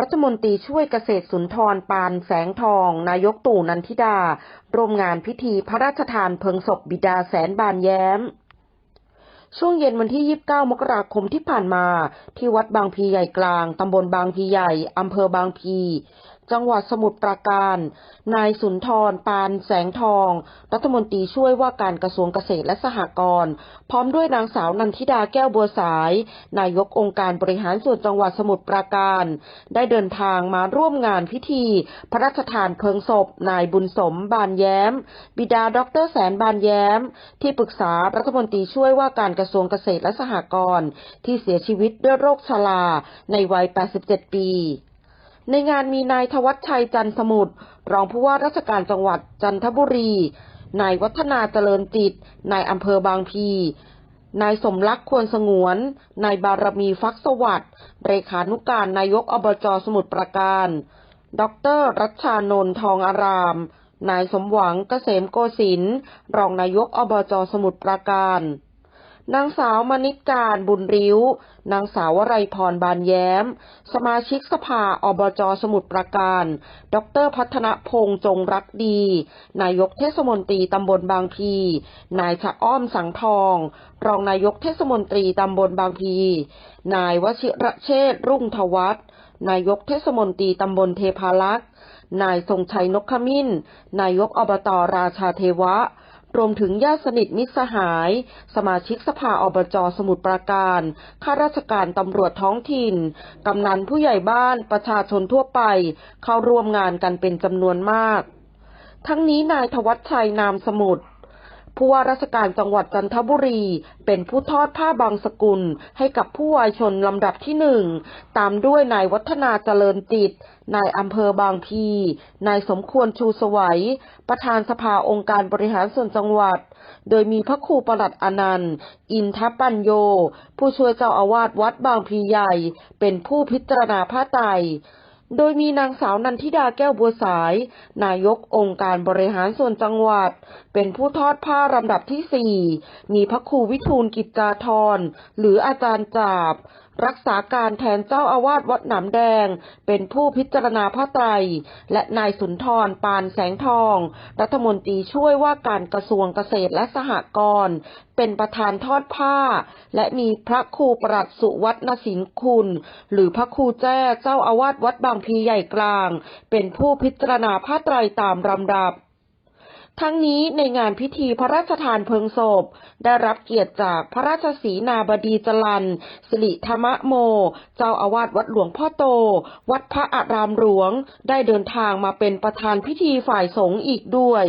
รัฐมนตรีช่วยเกษตรสุนทรปานแสงทอง นายกตู่นันทิดา ร่วมงานพิธีพระราชทานเพลิงศพบิดาแสนบานแย้ม ช่วงเย็นวันที่ 29 มกราคมที่ผ่านมา ที่วัดบางพีใหญ่กลาง ตำบลบางพีใหญ่ อำเภอบางพี จังหวัดสมุทรปราการ นายสุนทร ปานแสงทอง รัฐมนตรีช่วยว่าการกระทรวงเกษตรและสหกรณ์ พร้อมด้วยนางสาวนันทิดาแก้วบัวสาย นายกองค์การบริหารส่วนจังหวัดสมุทรปราการ ได้เดินทางมาร่วมงานพิธี พระราชทานเพลิงศพ นายบุญสม บานแย้ม บิดาดรแสนบานแย้ม ที่ปรึกษารัฐมนตรีช่วยว่าการกระทรวงเกษตรและสหกรณ์ ที่เสียชีวิตด้วยโรคชราในวัย 87 ปี ในงานมีนายทวัชชัยจันสมุทรรองผู้ว่าราชการจังหวัดจันทบุรี นายวัฒนาเจริญจิต นายอำเภอบางพี นายสมรักควรสงวน นายบารมีฟักสวัสดิ์เลขานุการนายกอบจสมุทรปราการ ดรรัชชานนท์ทองอาราม นายสมหวังเกษมโกสินทร์รองนายกอบจสมุทรปราการ นางสาวมณิการบุญริ้ว นางสาววรัยพรบานแย้ม สมาชิกสภาอบจสมุทรปราการ ดรพัฒนพงษ์จงรักดี นายกเทศมนตรีตำบลบางพี นายชะอ้อมสังทอง รองนายกเทศมนตรีตำบลบางพี นายวชิระเชษรุ่งทวัฒนายกเทศมนตรีตำบลเทพารักษ์ นายทรงชัยนกขมิ้น นายกอบตราชาเทวะ รวมถึงญาติสนิทมิตรสหาย สมาชิกสภาอบจสมุทรปราการ ข้าราชการตำรวจท้องถิ่น กำนันผู้ใหญ่บ้านประชาชนทั่วไป เข้าร่วมงานกันเป็นจำนวนมาก ทั้งนี้นายทวัชชัยนามสมุทร ผู้ว่าราชการจังหวัดจันทบุรี เป็นผู้ทอดผ้าบางสกุลให้กับผู้วายชนลำดับที่หนึ่ง ตามด้วยนายวัฒนาเจริญจิต นายอำเภอบางพี นายสมควรชูสวัย ประธานสภาองค์การบริหารส่วนจังหวัด โดยมีพระครูประหลัดอนันต์ อินทปัญโย ผู้ช่วยเจ้าอาวาสวัดบางพีใหญ่ เป็นผู้พิจารณาผ้าไตร โดยมีนางสาวนันทิดาแก้วบัวสาย นายกองค์การบริหารส่วนจังหวัด เป็นผู้ทอดผ้าลำดับที่สี่มีพระครูวิทูลกิจจาธรหรืออาจารย์จาบ รักษาการแทนเจ้าอาวาสวัดหนามแดง เป็นผู้พิจารณาผ้าไตร และนายสุนทรปานแสงทอง รัฐมนตรีช่วยว่าการกระทรวงเกษตรและสหกรณ์เป็นประธานทอดผ้า และมีพระครูประหลัดสุวัฒนศิลคุณ หรือพระครูแจ้เจ้าอาวาสวัดบางพีใหญ่กลาง เป็นผู้พิจารณาผ้าไตรตามลำดับ ทั้งนี้ในงานพิธีพระราชทานเพลิงศพ ได้รับเกียรติจากพระราชสีนาบดีจลันสิริธรรมโม เจ้าอาวาสวัดหลวงพ่อโต วัดพระอารามหลวง ได้เดินทางมาเป็นประธานพิธีฝ่ายสงฆ์อีกด้วย